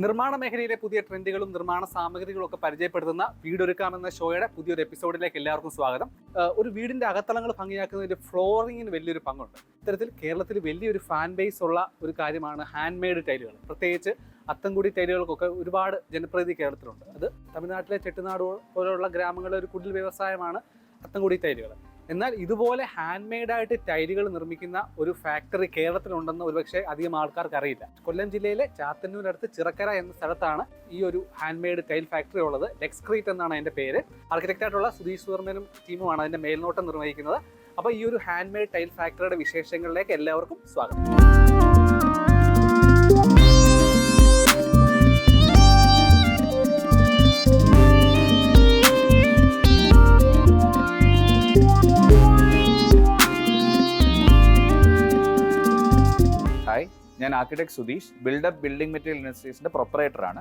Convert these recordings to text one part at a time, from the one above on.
നിർമ്മാണ മേഖലയിലെ പുതിയ ട്രെൻഡുകളും നിർമ്മാണ സാമഗ്രികളും ഒക്കെ പരിചയപ്പെടുത്തുന്ന വീടൊരുക്കാമെന്ന ഷോയുടെ പുതിയൊരു എപ്പിസോഡിലേക്ക് എല്ലാവർക്കും സ്വാഗതം. ഒരു വീടിന്റെ അകത്തളങ്ങൾ ഭംഗിയാക്കുന്നതിൽ ഫ്ലോറിങ്ങിന് വലിയൊരു പങ്കുണ്ട്. ഇത്തരത്തിൽ കേരളത്തിൽ വലിയൊരു ഫാൻ ബേസ് ഉള്ള ഒരു കാര്യമാണ് ഹാൻഡ് മെയ്ഡ് ടൈലുകൾ പ്രത്യേകിച്ച് അത്തംകുടി ടൈലുകൾക്കൊക്കെ ഒരുപാട് ജനപ്രീതി കേരളത്തിലുണ്ട്. അത് തമിഴ്നാട്ടിലെ ചെട്ടുനാട് പോലുള്ള ഗ്രാമങ്ങളിലെ ഒരു കുടിൽ വ്യവസായമാണ് അത്തംകുടി ടൈലുകൾ എന്നാൽ ഇതുപോലെ ഹാൻഡ് മെയ്ഡായിട്ട് ടൈലുകൾ നിർമ്മിക്കുന്ന ഒരു ഫാക്ടറി കേരളത്തിലുണ്ടെന്ന് ഒരുപക്ഷെ അധികം ആൾക്കാർക്ക് അറിയില്ല കൊല്ലം ജില്ലയിലെ ചാത്തന്നൂരടുത്ത് ചിറക്കര എന്ന സ്ഥലത്താണ് ഈ ഒരു ഹാൻഡ് മെയ്ഡ് ടൈൽ ഫാക്ടറി ഉള്ളത്. ലെക്സ്ക്രീറ്റ് എന്നാണ് അതിന്റെ പേര്. ആർക്കിടെക്റ്റായിട്ടുള്ള സുധീഷ് സുവർണനും ടീമുമാണ് അതിന്റെ മേൽനോട്ടം നിർവഹിക്കുന്നത്. അപ്പോൾ ഈ ഒരു ഹാൻഡ് മെയ്ഡ് ടൈൽ ഫാക്ടറിയുടെ വിശേഷങ്ങളിലേക്ക് എല്ലാവർക്കും സ്വാഗതം. ഞാൻ architect Sudheesh. Buildup building material ഇൻഡസ്ട്രീസിന്റെ proprietor ആണ്.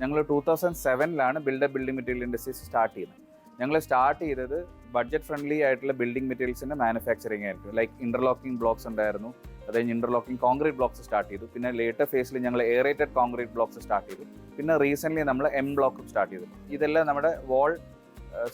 ഞങ്ങൾ two thousand സെവനിലാണ് Buildup building material industries start ചെയ്യുന്നത്. ഞങ്ങൾ സ്റ്റാർട്ട് ചെയ്തത് ബഡ്ജറ്റ് ഫ്രണ്ട്ലി ആയിട്ടുള്ള ബിൽഡിംഗ് മെറ്റീരിയൽസിന്റെ മാനുഫാക്ചറിങ് ആയിരുന്നു. ലൈക്ക് ഇന്റർലോക്കിംഗ് ബ്ലോക്സ് ഉണ്ടായിരുന്നു. അതായത് കഴിഞ്ഞ് ഇന്റർലോക്കിംഗ് കോൺക്രീറ്റ് ബ്ലോക്സ് സ്റ്റാർട്ട് ചെയ്തു. പിന്നെ ലേറ്റർ ഫേസിൽ ഞങ്ങൾ എയറേറ്റഡ് കോൺക്രീറ്റ് ബ്ലോക്സ് സ്റ്റാർട്ട് ചെയ്തു. പിന്നെ റീസെന്റ്ലി നമ്മൾ എം ബ്ലോക്കും സ്റ്റാർട്ട് ചെയ്തു. ഇതെല്ലാം നമ്മുടെ വാൾ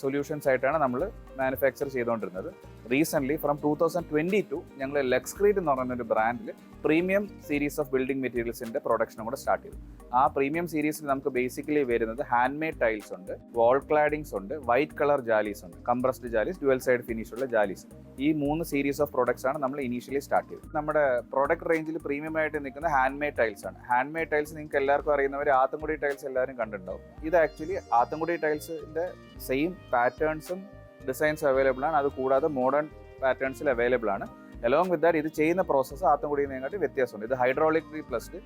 സൊല്യൂഷൻസ് ആയിട്ടാണ് നമ്മൾ മാനുഫാക്ചർ ചെയ്തുകൊണ്ടിരുന്നത് recent from two thousand twenty two ഞങ്ങൾ ലെക്സ്ക്രീറ്റ് എന്ന് പറയുന്ന ഒരു ബ്രാൻഡിൽ പ്രീമിയം സീരീസ് ഓഫ് ബിൽഡിംഗ് മെറ്റീരിയൽസിന്റെ പ്രൊഡക്ഷനും കൂടെ സ്റ്റാർട്ട് ചെയ്തു. ആ പ്രീമിയം സീരീസിൽ നമുക്ക് ബേസിക്കലി വരുന്നത് ഹാൻഡ് മെയ്ഡ് ടൈൽസ് ഉണ്ട് വാൾ ക്ലാഡിങ്സ് ഉണ്ട് വൈറ്റ് കളർ ജാലീസ് ഉണ്ട് compressed jalis dual side finish ഉള്ള ജാലീസ് ഈ മൂന്ന് സീരീസ് ഓഫ് പ്രോഡക്ട്സ് ആണ് നമ്മൾ ഇനീഷ്യലി സ്റ്റാർട്ട് ചെയ്തത്. നമ്മുടെ പ്രോഡക്റ്റ് റേഞ്ചിൽ പ്രീമിയം ആയിട്ട് നിൽക്കുന്ന ഹാൻഡ് മെയ്ഡ് ടൈൽസ് ആണ്. ഹാൻഡ് മെയ്ഡ് ടൈൽസ് നിങ്ങൾക്ക് എല്ലാവർക്കും അറിയുന്നവർ ആത്തൻകുടി ടൈൽസ് എല്ലാവരും കണ്ടിട്ടുണ്ടാവും. ഇത് ആക്ച്വലി ആത്തൻകുടി ടൈൽസിന്റെ സെയിം പാറ്റേൺസും ഡിസൈൻസ് അവൈലബിൾ ആണ്. അത് കൂടാതെ മോഡേൺ പാറ്റേൺസിൽ അവൈലബിൾ ആണ്. അലോങ് വിത്ത് ദാറ്റ് ഇത് ചെയ്യുന്ന പ്രോസസ്സ് ആത്തൻകുടിയെക്കാട്ടി വ്യത്യാസമുണ്ട്. ഇത് ഹൈഡ്രോളിക് പ്ലസ്ഡ്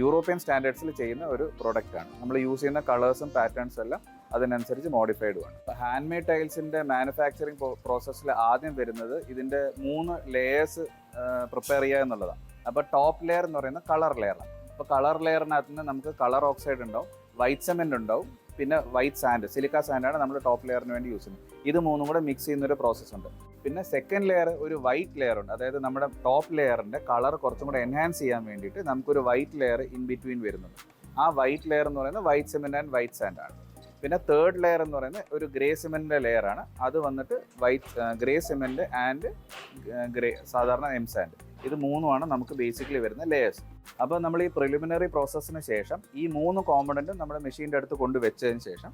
യൂറോപ്യൻ സ്റ്റാൻഡേർഡ്സിൽ ചെയ്യുന്ന ഒരു പ്രോഡക്റ്റ് ആണ്. നമ്മൾ യൂസ് ചെയ്യുന്ന കളേഴ്സും പാറ്റേൺസും എല്ലാം അതിനനുസരിച്ച് മോഡിഫൈഡും ആണ്. ഹാൻഡ് മെയ്ഡ് ടൈൽസിന്റെ മാനുഫാക്ചറിങ് പ്രോസസ്സിൽ ആദ്യം വരുന്നത് ഇതിന്റെ മൂന്ന് ലെയേഴ്സ് പ്രിപ്പയർ ചെയ്യുക എന്നുള്ളതാണ്. അപ്പോൾ ടോപ്പ് ലെയർ എന്ന് പറയുന്നത് കളർ ലെയറാണ് അപ്പോൾ കളർ ലെയറിനകത്ത് നിന്ന് നമുക്ക് കളർ ഓക്സൈഡ് ഉണ്ടാവും വൈറ്റ് സെമെന്റ് ഉണ്ടാവും പിന്നെ വൈറ്റ് സാൻഡ് സിലിക്ക സാൻഡാണ് നമ്മൾ ടോപ്പ് ലെയറിന് വേണ്ടി യൂസ് ചെയ്യുന്നത്. ഇത് മൂന്നും കൂടെ മിക്സ് ചെയ്യുന്ന ഒരു പ്രോസസ്സ് ഉണ്ട്. പിന്നെ സെക്കൻഡ് ലെയർ ഒരു വൈറ്റ് ലെയർ ഉണ്ട്. അതായത് നമ്മുടെ ടോപ്പ് ലെയറിന്റെ കളർ കുറച്ചും കൂടെ എൻഹാൻസ് ചെയ്യാൻ വേണ്ടിയിട്ട് നമുക്കൊരു വൈറ്റ് ലെയർ ഇൻ ബിറ്റ്വീൻ വരുന്നുണ്ട്. ആ വൈറ്റ് ലെയർ എന്ന് പറയുന്നത് white cement and white sand ആണ്. പിന്നെ തേർഡ് ലെയർ എന്ന് പറയുന്നത് ഒരു ഗ്രേ സിമെന്റിന്റെ ലെയർ ആണ്. അത് വന്നിട്ട് white grey cement and grey സാധാരണ എം സാൻഡ് ഇത് മൂന്നുമാണ് നമുക്ക് ബേസിക്കലി വരുന്ന ലെയേഴ്സ് അപ്പോൾ നമ്മൾ ഈ പ്രിലിമിനറി പ്രോസസ്സിന് ശേഷം ഈ മൂന്ന് കോമ്പണന്റും നമ്മുടെ മെഷീന്റെ അടുത്ത് കൊണ്ടുവച്ചതിന് ശേഷം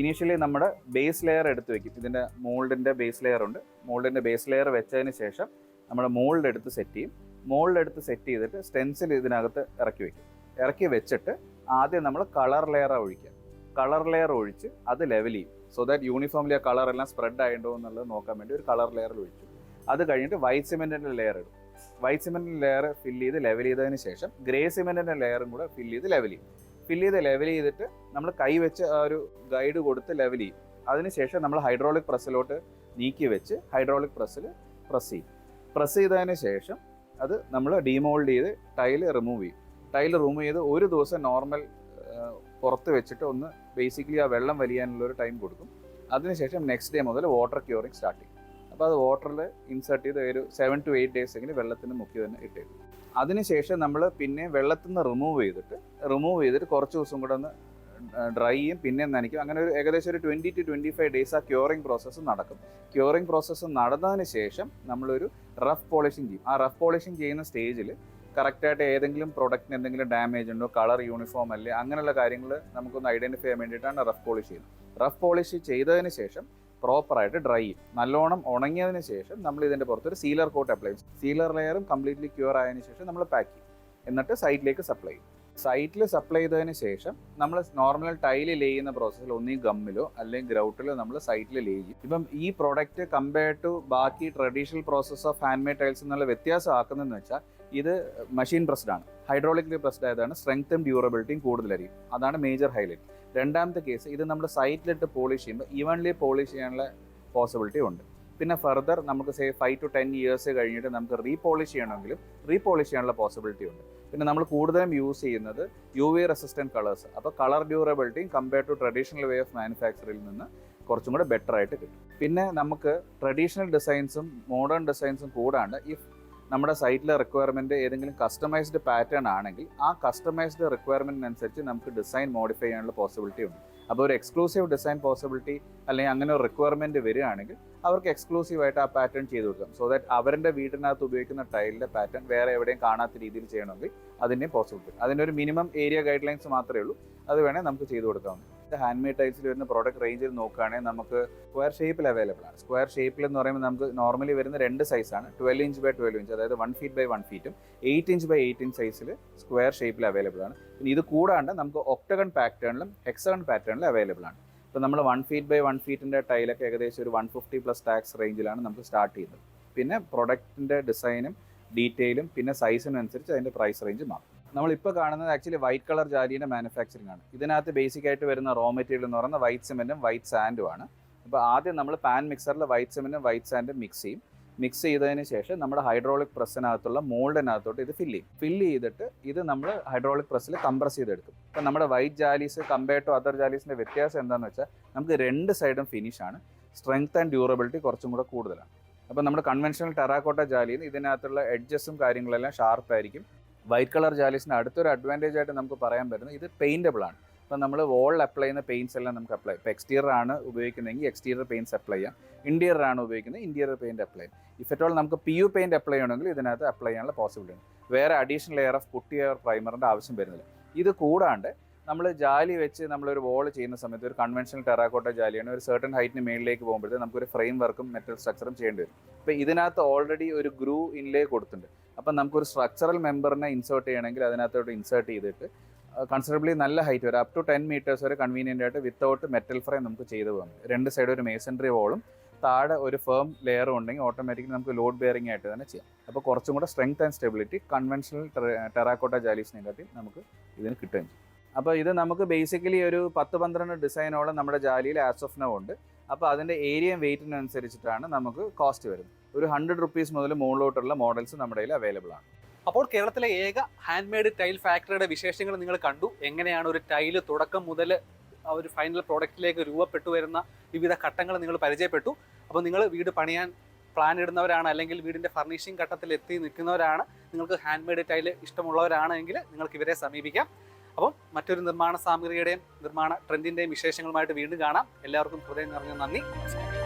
ഇനീഷ്യലി നമ്മുടെ ബേസ് ലെയർ എടുത്ത് വെക്കും. ഇതിന്റെ മോൾഡിന്റെ ബേസ് ലെയർ ഉണ്ട്. മോൾഡിന്റെ ബേസ് ലെയർ വെച്ചതിന് ശേഷം നമ്മൾ മോൾഡ് എടുത്ത് സെറ്റ് ചെയ്യും. മോൾഡ് എടുത്ത് സെറ്റ് ചെയ്തിട്ട് സ്റ്റെൻസിൽ ഇതിനകത്ത് ഇറക്കി വെക്കും. ഇറക്കി വെച്ചിട്ട് ആദ്യം നമ്മൾ കളർ ലെയർ ഒഴിക്കുക. കളർ ലെയർ ഒഴിച്ച് അത് ലെവൽ ചെയ്യും. സോ ദാറ്റ് യൂണിഫോംലി ആ കളർ എല്ലാം സ്പ്രെഡ് ആയിട്ടുണ്ടോ എന്നുള്ളത് നോക്കാൻ വേണ്ടി ഒരു കളർ ലെയറിൽ ഒഴിച്ചു. അത് കഴിഞ്ഞിട്ട് വൈറ്റ് സിമെന്റിന്റെ ലെയർ ഇടും. വൈറ്റ് സിമെന്റിന്റെ ലെയർ ഫില്ല് ചെയ്ത് ലെവൽ ചെയ്തതിന് ശേഷം ഗ്രേ സിമെന്റിന്റെ ലെയറും കൂടെ ഫില്ല് ചെയ്ത് ലെവൽ ചെയ്യും. ഫില്ല് ചെയ്ത് ലെവൽ ചെയ്തിട്ട് നമ്മൾ കൈ വെച്ച് ആ ഒരു ഗൈഡ് കൊടുത്ത് ലെവൽ ചെയ്യും. അതിനുശേഷം നമ്മൾ ഹൈഡ്രോളിക് പ്രസ്സിലോട്ട് നീക്കി വെച്ച് ഹൈഡ്രോളിക് പ്രസ്സിൽ പ്രസ് ചെയ്യും. പ്രസ് ചെയ്തതിന് ശേഷം അത് നമ്മൾ ഡീമോൾഡ് ചെയ്ത് ടൈൽ റിമൂവ് ചെയ്യും. ടൈൽ റിമൂവ് ചെയ്ത് ഒരു ദിവസം നോർമൽ പുറത്ത് വെച്ചിട്ട് ഒന്ന് ബേസിക്കലി ആ വെള്ളം വലിയാനുള്ള ഒരു ടൈം കൊടുക്കും. അതിനുശേഷം നെക്സ്റ്റ് ഡേ മുതൽ വാട്ടർ ക്യൂറിങ് സ്റ്റാർട്ട് ചെയ്യും. അപ്പോൾ അത് വാട്ടറിൽ ഇൻസേർട്ട് ചെയ്ത് ഒരു സെവൻ ടു എയ്റ്റ് ഡേയ്സ് എങ്കിലും വെള്ളത്തിന് മുക്കി തന്നെ ഇട്ടേക്കും. അതിനുശേഷം നമ്മൾ പിന്നെ വെള്ളത്തിൽ നിന്ന് റിമൂവ് ചെയ്തിട്ട് റിമൂവ് ചെയ്തിട്ട് കുറച്ച് ദിവസം കൂടെ ഒന്ന് ഡ്രൈ ചെയ്യും. പിന്നെ നനയ്ക്കും. അങ്ങനെ ഒരു ഏകദേശം ഒരു twenty two twenty five days ആ ക്യൂറിങ് പ്രോസസ്സ് നടക്കും. ക്യൂറിങ് പ്രോസസ്സ് നടന്നതിന് ശേഷം നമ്മളൊരു റഫ് പോളിഷിങ് ചെയ്യും. ആ റഫ് പോളിഷിങ് ചെയ്യുന്ന സ്റ്റേജിൽ കറക്റ്റായിട്ട് ഏതെങ്കിലും പ്രൊഡക്റ്റിന് എന്തെങ്കിലും ഡാമേജ് ഉണ്ടോ കളർ യൂണിഫോം അല്ലേ അങ്ങനെയുള്ള കാര്യങ്ങൾ നമുക്കൊന്ന് ഐഡന്റിഫൈ ചെയ്യാൻ വേണ്ടിയിട്ടാണ് റഫ് പോളിഷ് ചെയ്യുന്നത്. റഫ് പോളിഷ് ചെയ്തതിന് ശേഷം പ്രോപ്പറായിട്ട് ഡ്രൈ ചെയ്യും. നല്ലോണം ഉണങ്ങിയതിന് ശേഷം നമ്മൾ ഇതിന്റെ പുറത്ത് ഒരു സീലർ കോട്ട് അപ്ലൈ ചെയ്യും സീലർ ലെയറും കംപ്ലീറ്റ്ലി ക്യൂർ ആയതിനു ശേഷം നമ്മൾ പാക്ക് ചെയ്യും. എന്നിട്ട് സൈറ്റിലേക്ക് സപ്ലൈ ചെയ്യും. സൈറ്റിൽ സപ്ലൈ ചെയ്തതിന് ശേഷം നമ്മൾ നോർമൽ ടൈൽ ലേ ചെയ്യുന്ന പ്രോസസ്സിൽ ഒന്നീ ഗമ്മിലോ അല്ലെങ്കിൽ ഗ്രൗട്ടിലോ നമ്മൾ സൈറ്റിൽ ലേ ചെയ്യും. ഇപ്പം ഈ പ്രോഡക്റ്റ് കമ്പയർ ടു ബാക്കി traditional process of hand made tiles എന്നുള്ള വ്യത്യാസം ആക്കുന്നതെന്ന് വെച്ചാൽ ഇത് മെഷീൻ പ്രസ്ഡ് ആണ്. ഹൈഡ്രോളിക്കലി പ്രസ്ഡ് ആയതാണ് സ്ട്രെങ്ത്തും ഡ്യൂറബിലിറ്റിയും കൂടുതലായിരിക്കും. അതാണ് മേജർ ഹൈലൈറ്റ് രണ്ടാമത്തെ കേസ് ഇത് നമ്മൾ സൈറ്റിലിട്ട് പോളിഷ് ചെയ്യുമ്പോൾ ഈവൺലി പോളിഷ് ചെയ്യാനുള്ള പോസിബിലിറ്റി ഉണ്ട്. പിന്നെ ഫർദർ നമുക്ക് say five to ten years കഴിഞ്ഞിട്ട് നമുക്ക് റീപോളിഷ് ചെയ്യണമെങ്കിലും റീപോളിഷ് ചെയ്യാനുള്ള പോസിബിലിറ്റി ഉണ്ട്. പിന്നെ നമ്മൾ കൂടുതലും യൂസ് ചെയ്യുന്നത് യു വി റെസിസ്റ്റന്റ് കളേഴ്സ് അപ്പോൾ colour ഡ്യൂറബിലിറ്റിയും compare to traditional way of മാനുഫാക്ചറിൽ നിന്ന് കുറച്ചും കൂടെ ബെറ്റർ ആയിട്ട് കിട്ടും. പിന്നെ നമുക്ക് ട്രഡീഷണൽ ഡിസൈൻസും മോഡേൺ ഡിസൈൻസും കൂടാണ്ട് ഇഫ് നമ്മുടെ സൈറ്റിലെ റിക്വയർമെന്റ് ഏതെങ്കിലും കസ്റ്റമൈസ്ഡ് പാറ്റേൺ ആണെങ്കിൽ ആ കസ്റ്റമൈസ്ഡ് റിക്വയർമെന്റിനനുസരിച്ച് നമുക്ക് ഡിസൈൻ മോഡിഫൈ ചെയ്യാനുള്ള പോസിബിലിറ്റി ഉണ്ട്. അപ്പോൾ ഒരു എക്സ്ക്ലൂസീവ് ഡിസൈൻ പോസിബിലിറ്റി അല്ലെങ്കിൽ അങ്ങനെ ഒരു റിക്വയർമെന്റ് വരികയാണെങ്കിൽ അവർക്ക് എക്സ്ക്ലൂസീവായിട്ട് ആ പാറ്റേൺ ചെയ്ത് കൊടുക്കാം. സോ ദാറ്റ് അവരുടെ വീടിനകത്ത് ഉപയോഗിക്കുന്ന ടൈലിന്റെ പാറ്റേൺ വേറെ എവിടെയും കാണാത്ത രീതിയിൽ ചെയ്യണമെങ്കിൽ അതിന്റെയും പോസിബിലിറ്റി ഒരു മിനിമം ഏരിയ ഗൈഡ് ലൈൻസ് മാത്രമേ ഉള്ളൂ. അത് വേണേൽ നമുക്ക് ചെയ്തു കൊടുക്കാവുന്നത് ഹാൻഡ് മെയ്ഡ് ടൈൽസിൽ വരുന്ന പ്രോഡക്റ്റ് റേഞ്ചിൽ നോക്കുകയാണെങ്കിൽ നമുക്ക് സ്ക്വയർ ഷേപ്പിൽ അവൈലബിൾ ആണ്. സ്ക്വയർ ഷേപ്പിൽ എന്ന് പറയുമ്പോൾ നമുക്ക് നോർമലി വരുന്ന രണ്ട് സൈസാണ് twelve inch by twelve inch അതായത് one feet by one ഫീറ്റും eight inch by eight inch സൈസിൽ സ്ക്വയർ ഷേപ്പിൽ അവൈലബിൾ ആണ്. പിന്നെ ഇത് കൂടാണ്ട് നമുക്ക് ഒക്ടഗൺ പാറ്റേണിലും ഹെക്സഗൺ പാറ്റേണിലും അവൈലബിൾ ആണ്. ഇപ്പോൾ നമ്മൾ വൺ ഫീറ്റ് ബൈ വൺ ഫീറ്റിന്റെ ടൈലൊക്കെ ഏകദേശം ഒരു വൺ ഫിഫ്റ്റി പ്ലസ് ടാക്സ് റേഞ്ചിലാണ് നമുക്ക് സ്റ്റാർട്ട് ചെയ്യുന്നത്. പിന്നെ പ്രൊഡക്റ്റിന്റെ ഡിസൈനും ഡീറ്റെയിലും പിന്നെ സൈസിനും അനുസരിച്ച് അതിന്റെ പ്രൈസ് റേഞ്ച് മാറും. നമ്മളിപ്പോൾ കാണുന്നത് ആക്ച്വലി വൈറ്റ് കളർ ജാലിയുടെ മാനുഫാക്ചറിങ് ആണ്. ഇതിനകത്ത് ബേസിക് ആയിട്ട് വരുന്ന റോ മെറ്റീരിയൽ എന്ന് പറയുന്നത് വൈറ്റ് സിമെന്റും വൈറ്റ് സാൻഡും ആണ്. അപ്പോൾ ആദ്യം നമ്മൾ പാൻ മിക്സറിൽ വൈറ്റ് സിമെന്റും വൈറ്റ് സാൻഡും മിക്സ് ചെയ്യും. മിക്സ് ചെയ്തതിന് ശേഷം നമ്മുടെ ഹൈഡ്രോളിക് പ്രസ്സിനകത്തുള്ള മോൾഡിനകത്തോട്ട് ഇത് ഫില്ല് ചെയ്യും. ഫില്ല് ചെയ്തിട്ട് ഇത് നമ്മൾ ഹൈഡ്രോളിക് പ്രസ്സിൽ കംപ്രസ് ചെയ്തെടുക്കും. ഇപ്പം നമ്മുടെ white jalis compare to other ജാലീസിന്റെ വ്യത്യാസം എന്താണെന്ന് വെച്ചാൽ നമുക്ക് രണ്ട് സൈഡും ഫിനിഷ് ആണ്. സ്ട്രെങ്ത് ആൻഡ് ഡ്യൂറബിലിറ്റി കുറച്ചും കൂടെ കൂടുതലാണ്. അപ്പോൾ നമ്മുടെ കൺവെൻഷണൽ ടെറാക്കോട്ട ജാലിയിൽ ഇതിനകത്തുള്ള എഡ്ജസും കാര്യങ്ങളെല്ലാം ഷാർപ്പ് ആയിരിക്കും. വൈറ്റ് കളർ ജാലീസിന് അടുത്തൊരു അഡ്വാന്റേജ് ആയിട്ട് നമുക്ക് പറയാൻ പറ്റുന്നത് ഇത് പെയിന്റബിൾ ആണ്. ഇപ്പം നമ്മൾ വോളിൽ അപ്ലൈ ചെയ്യുന്ന പെയിന്റ്സ് എല്ലാം നമുക്ക് അപ്ലൈ ഇപ്പോൾ എക്സ്റ്റീരിയർ ആണ് ഉപയോഗിക്കുന്നതെങ്കിൽ എക്സ്റ്റീരിയർ പെയിന്റ്സ് അപ്ലൈ ചെയ്യാം. ഇന്റീരിയർ ആണ് ഉപയോഗിക്കുന്നത് ഇന്റീരിയർ പെയിന്റ് അപ്ലൈ ചെയ്യാം. ഇഫ് ഓൾ നമുക്ക് പി യു പെയിന്റ് അപ്ലൈ ചെയ്യണമെങ്കിൽ ഇതിനകത്ത് അപ്ലൈ ചെയ്യാനുള്ള പോസിബിലിറ്റി ഉണ്ട്. വേറെ additional layer of putty or പ്രൈമറിന്റെ ആവശ്യം വരുന്നില്ല. ഇത് കൂടാണ്ട് നമ്മൾ ജാലി വെച്ച് നമ്മളൊരു വോൾ ചെയ്യുന്ന സമയത്ത് ഒരു കൺവെൻഷണൽ ടെറാക്കോട്ട ജാലിയാണ് ഒരു സർട്ടൺ ഹൈറ്റിന് മേളിലേക്ക് പോകുമ്പോഴത്തേക്ക് നമുക്കൊരു ഫ്രെയിം വർക്കും മെറ്റൽ സ്ട്രക്ചറും ചെയ്യേണ്ടി വരും. അപ്പോൾ ഇതിനകത്ത് ഓൾറെഡി ഒരു ഗ്രൂ ഇൻലേ കൊടുത്തിട്ടുണ്ട്. അപ്പം നമുക്കൊരു സ്ട്രക്ചറൽ മെമ്പറിനെ ഇൻസേർട്ട് ചെയ്യണമെങ്കിൽ അതിനകത്തോട്ട് ഇൻസേർട്ട് ചെയ്തിട്ട് കൺസിഡറബിളി നല്ല ഹൈറ്റ് വരെ അപ് ടു ടെൻ മീറ്റേഴ്സ് വരെ കൺവീനിയന്റ് ആയിട്ട് വിത്തൗട്ട് മെറ്റൽ ഫ്രെയിം നമുക്ക് ചെയ്തു പോകാം രണ്ട് സൈഡ് ഒരു മേസൻട്രി വോളും താഴെ ഒരു ഫേം ലെയറും ഉണ്ടെങ്കിൽ ഓട്ടോമാറ്റിക്കലി നമുക്ക് ലോഡ് ബെയറിംഗ് ആയിട്ട് തന്നെ ചെയ്യാം. അപ്പോൾ കുറച്ചും കൂടെ strength and stability conventional terracotta ജാലീസിനെ കാട്ടി നമുക്ക് ഇതിന് കിട്ടുകയും ചെയ്യും. അപ്പോൾ ഇത് നമുക്ക് ബേസിക്കലി ഒരു പത്ത് പന്ത്രണ്ട് ഡിസൈനോളം നമ്മുടെ ജാലിയിൽ ആസ് ഓഫ് നോ ഉണ്ട്. അപ്പോൾ അതിന്റെ ഏരിയയും വെയിറ്റിനനുസരിച്ചിട്ടാണ് നമുക്ക് കോസ്റ്റ് വരുന്നത്. ഒരു ഹൺഡ്രഡ് റുപ്പീസ് മുതൽ മുകളിലോട്ടുള്ള മോഡൽസ് നമ്മുടെ കയ്യിൽ അവൈലബിൾ ആണ്. അപ്പോൾ കേരളത്തിലെ ഏക ഹാൻഡ് മെയ്ഡ് ടൈൽ ഫാക്ടറിയുടെ വിശേഷങ്ങൾ നിങ്ങൾ കണ്ടു. എങ്ങനെയാണ് ഒരു ടൈൽ തുടക്കം മുതൽ ആ ഒരു ഫൈനൽ പ്രോഡക്റ്റിലേക്ക് രൂപപ്പെട്ടു വരുന്ന വിവിധ ഘട്ടങ്ങൾ നിങ്ങൾ പരിചയപ്പെട്ടു. അപ്പോൾ നിങ്ങൾ വീട് പണിയാൻ പ്ലാൻ ഇടുന്നവരാണ് അല്ലെങ്കിൽ വീടിന്റെ ഫർണിഷിംഗ് ഘട്ടത്തിൽ എത്തി നിൽക്കുന്നവരാണ്. നിങ്ങൾക്ക് ഹാൻഡ് മെയ്ഡ് ടൈൽ ഇഷ്ടമുള്ളവരാണെങ്കിൽ നിങ്ങൾക്ക് ഇവരെ സമീപിക്കാം. മറ്റൊരു നിർമ്മാണ സാമഗ്രിയുടെയും നിർമ്മാണ ട്രെൻഡിന്റെയും വിശേഷങ്ങളുമായിട്ട് വീണ്ടും കാണാം. എല്ലാവർക്കും ഹൃദയം നിറഞ്ഞ നന്ദി. നമസ്കാരം.